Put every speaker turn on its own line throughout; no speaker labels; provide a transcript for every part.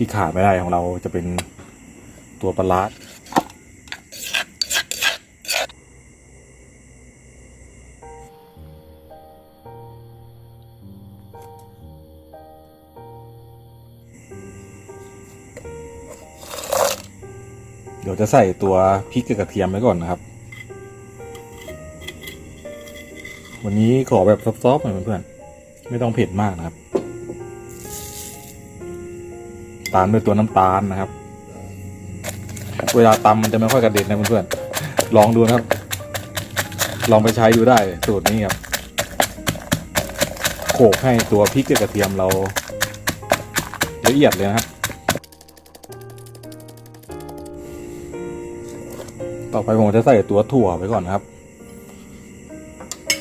ที่ขาดไม่ได้ของเราจะเป็นตัวปลาร้าเดี๋ยวจะใส่ตัวพริกกับกระเทียมไว้ก่อนนะครับ วันนี้ขอแบบซอฟๆหน่อยเพื่อนๆ ไม่ต้องเผ็ดมากนะครับ ตามด้วยตัวน้ำตาลนะครับ เวลาตำมันจะไม่ค่อยกระเด็นนะเพื่อนๆลองดูนะครับ ลองไปใช้ดูได้สูตรนี้ครับโขลกให้ตัวพริกกับกระเทียมเราละเอียดเลยนะครับต่อไปผมจะใส่ตัวถั่วไปก่อนนะครับ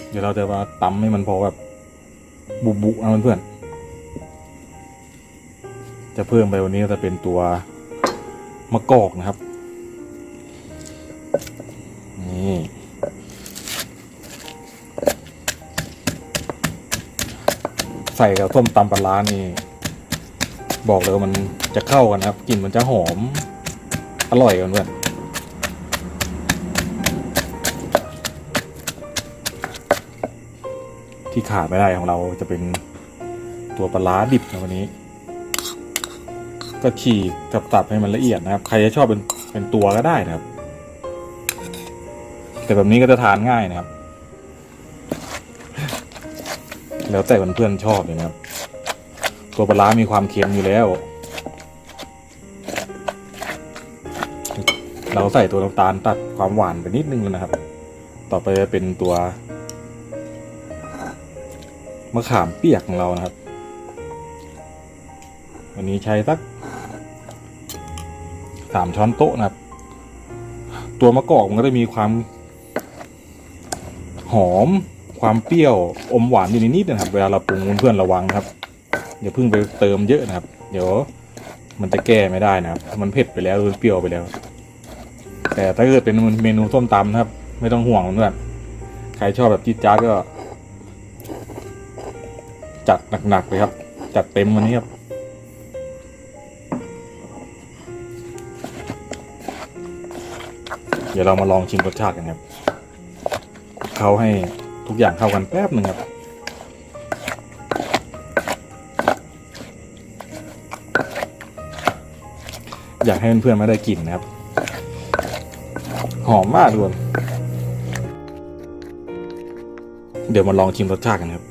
เดี๋ยวเราจะมาตำให้มันพอแบบบุบุๆนะเพื่อนๆ จะเพิ่มไปวันนี้ก็จะเป็นตัวมะกอกนะครับนี่ใส่กับส้มตำปลาร้านี่ บอกเลยว่ามันจะเข้ากันนะครับกลิ่นมันจะหอม อร่อยกันเพื่อนที่ขาดไม่ได้ของเราจะเป็นตัวปลาร้าดิบนะวันนี้ ก็ฉีกกับตับให้มันละเอียดนะครับ ใครจะชอบเป็นเป็นตัวก็ได้นะครับ แต่แบบนี้ก็จะทานง่ายนะครับ แล้วแต่เพื่อนๆชอบเลยนะครับ ตัวปลาร้ามีความเค็มอยู่แล้ว เราใส่ตัวน้ำตาลตัดความหวานไปนิดนึงแล้วนะครับ ต่อไปจะเป็นตัวมะขามเปียกของเรานะครับ วันนี้ใช้สัก สามช้อนโต๊ะนะครับ ตัวมะกอกมันก็จะมีความ หอม ความเปรี้ยวอมหวานอยู่ในนิดนะครับ เวลาเราปรุงเพื่อนระวังครับอย่าเพิ่งไปเติมเยอะนะครับ เดี๋ยวมันจะแก้ไม่ได้นะครับ มันเผ็ดไปแล้วหรือเปรี้ยวไปแล้ว แต่ถ้าเกิดเป็นเมนูส้มตำนะครับ ไม่ต้องห่วงเพื่อนใครชอบแบบจี๊ดจ๊าก็ จัดหนักๆเลยครับ จัดเต็มวันนี้ครับ ดี๋ยวเรามาลองชิมรสชาติกันครับเขาให้ทุกอย่างเข้ากันแป๊บหนึ่งครับอยากให้เพื่อนๆมาได้กลิ่นนะครับ หอมมากทุกคนเดี๋ยวมาลองชิมรสชาติกันครับ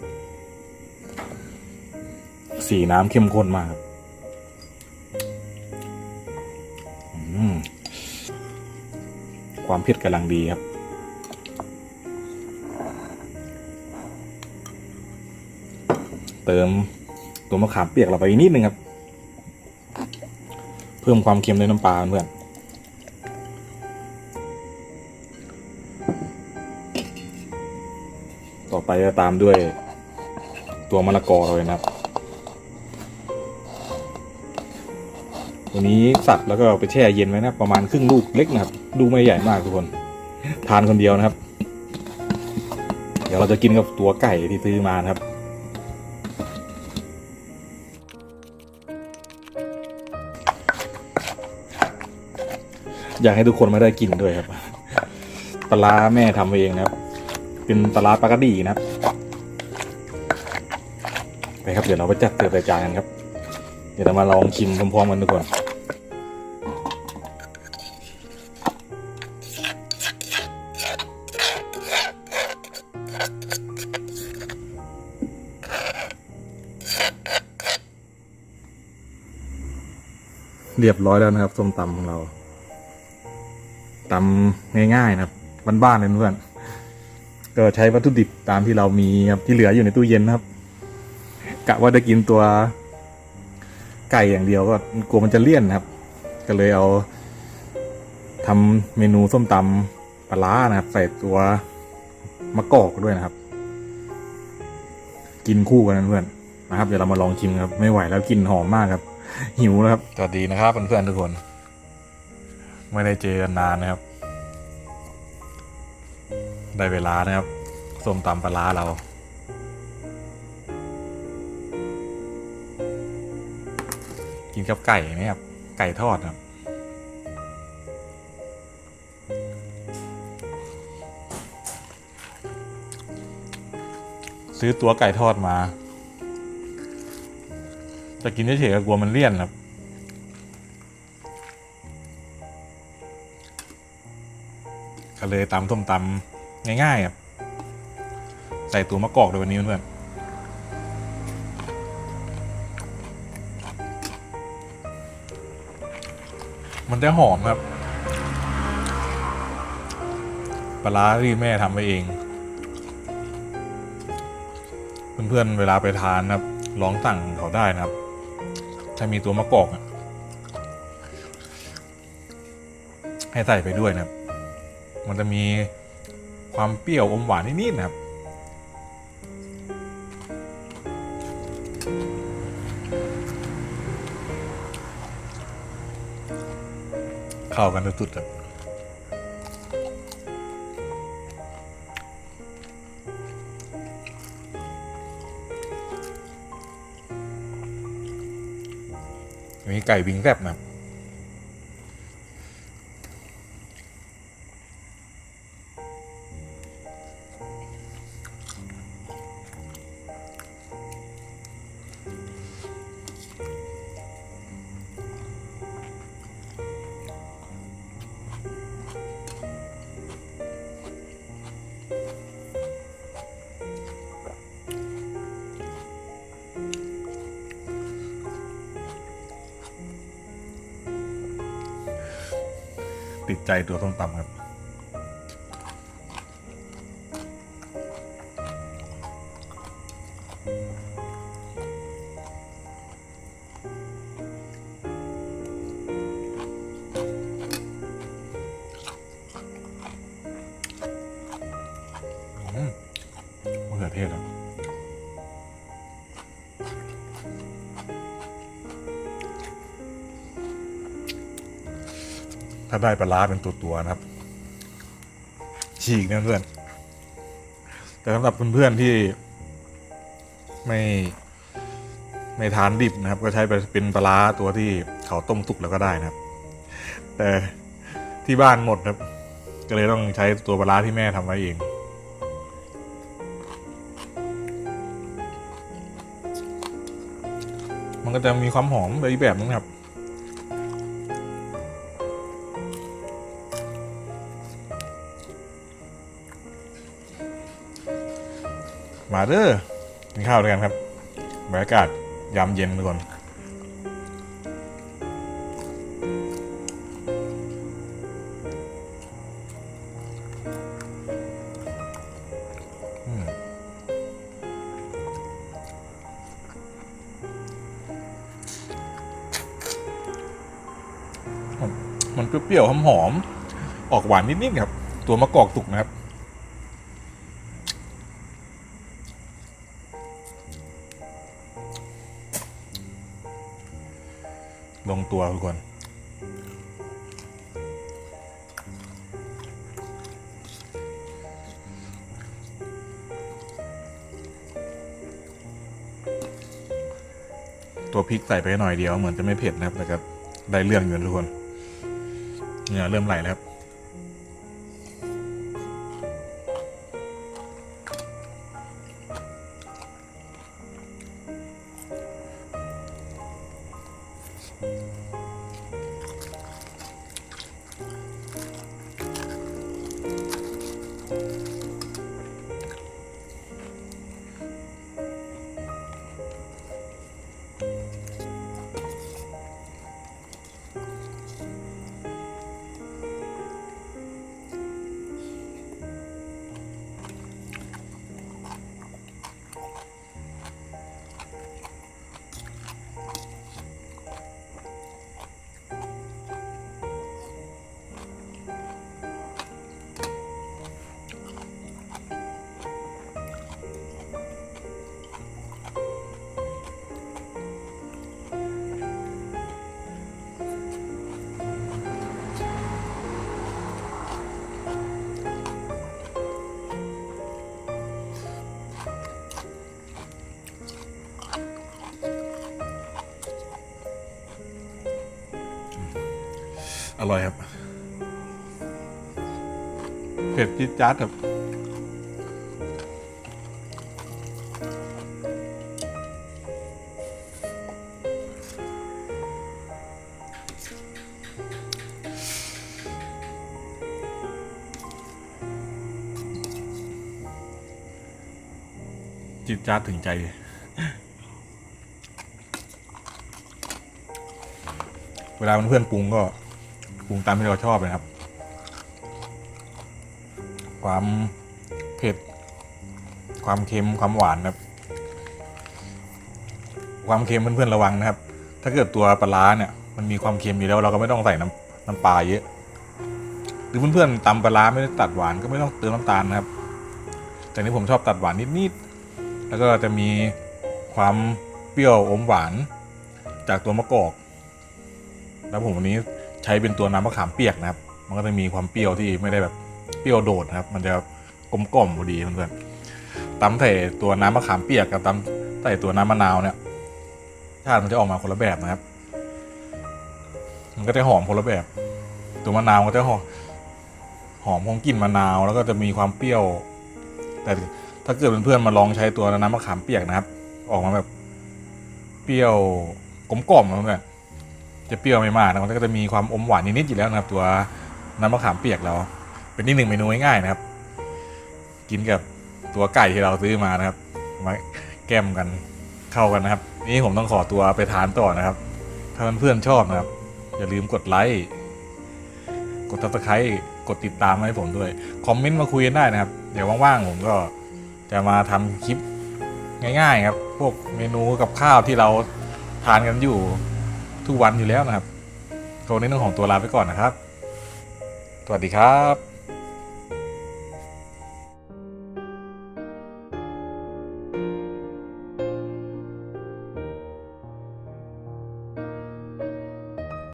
สีน้ำเข้มข้นมากครับ ความเผ็ดกำลังดีครับ เติมตัวมะขามเปียกเราไปนิดนึงครับ เพิ่มความเค็มด้วยน้ำปลาเพื่อนต่อไปจะตามด้วยตัวมะละกอเลยนะครับ ตัวนี้สับแล้วก็ไปแช่เย็นไว้นะครับประมาณครึ่งลูกเล็กนะครับ ลูไม่ใหญ่มากทุกคน ทานคนเดียวนะครับ เดี๋ยวเราจะกินกับตัวไก่ที่ซื้อมานะครับอยากให้ทุกคนมาได้กินด้วยครับปลาแม่ทำเองนะครับ เป็นปลาปลากระดีนะครับ ไปครับ เดี๋ยวเราไปจัดเสิร์ฟใส่จานกันครับ เดี๋ยวเรามาลองชิมพร้อมๆกันทุกคน เรียบร้อยแล้วนะครับส้มตำของเราตำง่ายๆนะครับบ้านๆเลยเพื่อนก็ใช้วัตถุดิบตามที่เรามีครับที่เหลืออยู่ในตู้เย็นนะครับกะว่าจะกินตัวไก่อย่างเดียวก็กลัวมันจะเลี่ยนนะครับ ก็เลยเอาทำเมนูส้มตำปลาร้านะครับ ใส่ตัวมะกอกด้วยนะครับ กินคู่กันนะเพื่อนนะครับ เดี๋ยวเรามาลองชิมครับ ไม่ไหวแล้วกลิ่นหอมมากครับ หิวแล้วครับสวัสดีนะครับเพื่อนๆทุกคน ไม่ได้เจอกันนานนะครับ ได้เวลานะครับส้มตำปลาร้าเรากินกับไก่นี่ยครับ ไก่ทอดครับ ซื้อตัวไก่ทอดมา จะกินเฉยๆก็กลัวมันเลี่ยนครับก็เลยตำส้มตำง่ายๆครับใส่ตัวมะกอกด้วยวันนี้เพื่อนมันจะหอมครับ ปลาร้าที่แม่ทำไว้เอง เพื่อนๆเวลาไปทานนะครับลองสั่งเขาได้นะครับ ถ้ามีตัวมะกอกอะให้ใส่ไปด้วยนะครับ มันจะมีความเปรี้ยวอมหวานนิดๆนะครับเข้ากันสุดๆครับ มีไก่วิงแซบนะ ใจตัวส้มตำครับาได้ปลาร้าเป็นตัวๆนะครับ ฉีกนะเพื่อน แต่สำหรับเพื่อนๆที่ ไม่ไม่ทานดิบนะครับ ก็ใช้เป็นปลาร้าตัวที่เขาต้มสุกแล้วก็ได้นะครับ แต่ที่บ้านหมดครับ ก็เลยต้องใช้ตัวปลาร้าที่แม่ทำไว้เองมันก็จะมีความหอมไปอีกแบบนึงครับ มาเด้อกินข้าวด้วยกันครับบรรยากาศยามเย็นทุกคนอืมมันมันเปรี้ยวๆหอมๆออกหวานนิดๆครับ ตัวมะกอกตุกนะครับ ลงตัวทุกคนตัวพริกใส่ไปหน่อยเดียวเหมือนจะไม่เผ็ดนะครับแต่ก็ได้เรื่องอยู่นะทุกคนเนี่ยเริ่มไหลแล้วครับ อร่อยครับ เผ็ดจี๊ดจ๊าดครับจิตจ้าดถึงใจ เวลาเพื่อนๆปรุงก็ ปรุงตามที่เราชอบเลยครับ ความเผ็ด ความเค็มความหวานครับ ความเค็มเพื่อนๆระวังนะครับ ถ้าเกิดตัวปลาร้าเนี่ย มันมีความเค็มอยู่แล้วเราก็ไม่ต้องใส่น้ำน้ำปลาเยอะ หรือเพื่อนๆตำปลาร้าไม่ได้ตัดหวานก็ไม่ต้องเติมน้ำตาลนะครับ แต่นี้ผมชอบตัดหวานนิดๆแล้วก็จะมีความเปรี้ยวอมหวานจากตัวมะกอก แล้วผมวันนี้ ใช้เป็นตัวน้ำมะขามเปียกนะครับ มันก็จะมีความเปรี้ยวที่ไม่ได้แบบเปรี้ยวโดดนะครับ มันจะกลมกล่อมพอดีเพื่อนๆตำใส่ตัวน้ำมะขามเปียกกับตำใส่ตัวน้ำมะนาวเนี่ยชาติมันจะออกมาคนละแบบนะครับ มันก็จะหอมคนละแบบ ตัวมะนาวก็จะหอมหอมของกลิ่นมะนาวแล้วก็จะมีความเปรี้ยว แต่ถ้าเกิดเพื่อนๆมาลองใช้ตัวน้ำมะขามเปียกนะครับ ออกมาแบบ เปรี้ยวกลมกล่อมนะเพื่อน จะเปรี้ยวไม่มากนะมันก็จะมีความอมหวานนิดๆอยู่แล้วนะครับ ตัวน้ำมะขามเปียกเรา เป็นนี่หนึ่งเมนูง่ายๆนะครับ กินกับตัวไก่ที่เราซื้อมานะครับมาแก้มกันเข้ากันนะครับ นี่ผมต้องขอตัวไปทานต่อนะครับ ถ้าเพื่อนๆชอบนะครับ อย่าลืมกดไลค์กด subscribe กดติดตามให้ผมด้วย คอมเมนต์มาคุยกันได้นะครับ เดี๋ยวว่างๆผมก็จะมาทำคลิปง่าย ๆ ครับ พวกเมนูกับข้าวที่เราทานกันอยู่ ทุกวันอยู่แล้วนะครับโทนี้ต้องของตัวลาไปก่อนนะครับ สวัสดีครับ